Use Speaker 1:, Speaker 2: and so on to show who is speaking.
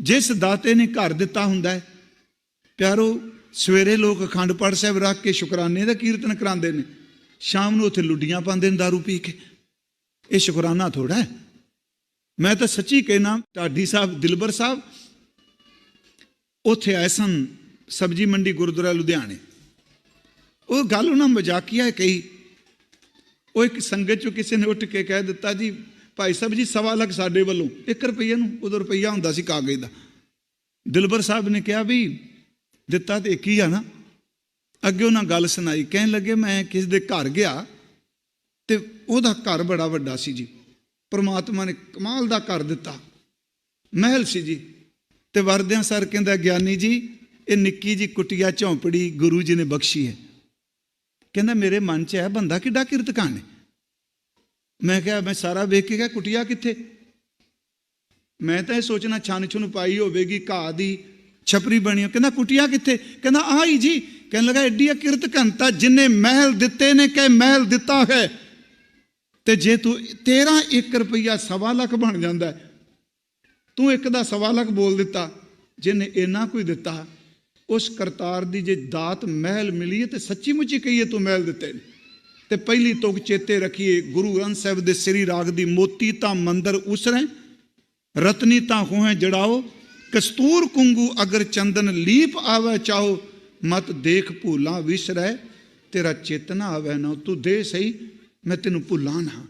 Speaker 1: ਜਿਸ ਦਾਤੇ ਨੇ ਘਰ ਦਿੱਤਾ ਹੁੰਦਾ ਹੈ, ਪਿਆਰੋ, ਸਵੇਰੇ ਲੋਕ ਅਖੰਡ ਪਾਠ ਸਾਹਿਬ ਰੱਖ ਕੇ ਸ਼ੁਕਰਾਨੇ ਦਾ ਕੀਰਤਨ ਕਰਾਉਂਦੇ ਨੇ। ਸ਼ਾਮ ਨੂੰ ਉੱਥੇ ਲੁੱਡੀਆਂ ਪਾਉਂਦੇ ਨੇ दारू ਪੀ ਕੇ। ਇਹ ਸ਼ੁਕਰਾਨਾ ਥੋੜਾ ਹੈ। ਮੈਂ ਤਾਂ ਸੱਚੀ ਕਹਿਣਾ, ਢਾਡੀ ਸਾਹਿਬ, ਦਿਲਬਰ ਸਾਹਿਬ, ਉੱਥੇ ਆਏ ਸਨ ਸਬਜੀ ਮੰਡੀ ਗੁਰਦੁਆਰਾ ਲੁਧਿਆਣੇ। ਉਹ ਗੱਲ ਉਹਨਾਂ ਮਜ਼ਾਕੀਆ ਕਹੀ। ਉਹ ਇੱਕ ਸੰਗਤ ਚੋਂ ਕਿਸੇ ਨੇ ਉੱਠ ਕੇ ਕਹਿ ਦਿੱਤਾ, ਜੀ ਭਾਈ ਸਾਹਿਬ ਜੀ, ਸਵਾ ਲੱਖ ਸਾਡੇ ਵੱਲੋਂ 1 ਰੁਪਈਏ ਨੂੰ, ਉਦੋਂ ਰੁਪਈਆ ਹੁੰਦਾ ਸੀ ਕਾਗਜ਼ ਦਾ। ਦਿਲਬਰ ਸਾਹਿਬ ਨੇ ਕਿਹਾ ਵੀ ਦਿੱਤਾ ਤੇ ਇੱਕ ਹੀ ਆ ਨਾ। ਅੱਗੇ ਉਹਨਾਂ ਗੱਲ ਸੁਣਾਈ, ਕਹਿਣ ਲੱਗੇ, ਮੈਂ ਕਿਸੇ ਦੇ ਘਰ ਗਿਆ ਤੇ ਉਹਦਾ ਘਰ ਬੜਾ ਵੱਡਾ ਸੀ ਜੀ। ਪਰਮਾਤਮਾ ਨੇ ਕਮਾਲ ਦਾ ਘਰ ਦਿੱਤਾ। ਮਹਿਲ ਸੀ ਜੀ। ਤੇ ਵਰਦਿਆਂ ਸਰ ਕਹਿੰਦਾ, ਗਿਆਨੀ ਜੀ, ਇਹ ਨਿੱਕੀ ਜੀ ਕੁਟੀਆ ਝੌਂਪੜੀ ਗੁਰੂ ਜੀ ਨੇ ਬਖਸ਼ੀ ਹੈ। ਕਹਿੰਦਾ, ਮੇਰੇ ਮਨ 'ਚ ਹੈ ਬੰਦਾ ਕਿੱਡਾ ਕਿਰਤਕਾਨ ਹੈ? ਮੈਂ ਕਿਹਾ, ਮੈਂ ਸਾਰਾ ਵੇਖ ਕੇ ਕਿਹਾ, ਕੁਟਿਆ ਕਿੱਥੇ? ਮੈਂ ਤਾਂ ਇਹ ਸੋਚਣਾ, ਛਾਨ ਛੁਨ ਪਾਈ ਹੋਵੇਗੀ, ਘਾਹ ਦੀ ਛਪਰੀ ਬਣੀ ਹੋ ਕਹਿੰਦਾ, ਕੁਟਿਆ ਕਿੱਥੇ? ਕਹਿੰਦਾ ਆਈ ਜੀ। ਕਹਿਣ ਲੱਗਾ, ਐਡੀ ਕਿਰਤ ਘੰਟਾ ਜਿਨੇ ਮਹਿਲ ਦਿੱਤੇ ਨੇ ਕਿ ਮਹਿਲ ਦਿੱਤਾ ਹੈ? ਤੇ ਜੇ ਤੂੰ ਤੇਰਾ 1 ਰੁਪਈਆ ਸਵਾ ਲੱਖ ਬਣ ਜਾਂਦਾ ਤੂੰ ਇੱਕ ਦਾ ਸਵਾ ਲੱਖ ਬੋਲ ਦਿੱਤਾ, ਜਿਹਨੇ ਇੰਨਾ ਕੋਈ ਦਿੱਤਾ, ਉਸ ਕਰਤਾਰ ਦੀ ਜੇ ਦਾਤ ਮਹਿਲ ਮਿਲੀ ਹੈ ਤੇ ਸੱਚੀ ਮੁੱਚੀ ਕਹੀਏ ਤੂੰ ਮਹਿਲ ਦਿੱਤੇ ਨੇ। ਤੇ ਪਹਿਲੀ ਤੁਕ ਚੇਤੇ ਰੱਖੀਏ, ਗੁਰੂ ਗ੍ਰੰਥ ਸਾਹਿਬ ਦੇ ਸ੍ਰੀ ਰਾਗ ਦੀ ਮੋਤੀ ਤਾਂ ਮੰਦਰ ਉਸਰੇ, ਰਤਨੀ ਤਾਂ ਹੋਏ ਜੜਾਓ, ਕਸਤੂਰ ਕੁੰਗੂ ਅਗਰ ਚੰਦਨ ਲੀਪ ਆਵੇ ਚਾਹੋ, ਮਤ ਦੇਖ ਭੂਲਾ ਵਿਸਰੈ, ਤੇਰਾ ਚੇਤਨਾ ਆਵੇ ਨਾ, ਤੂੰ ਦੇ ਸਹੀ, ਮੈਂ ਤੈਨੂੰ ਭੁੱਲਾਂ ਨਾ।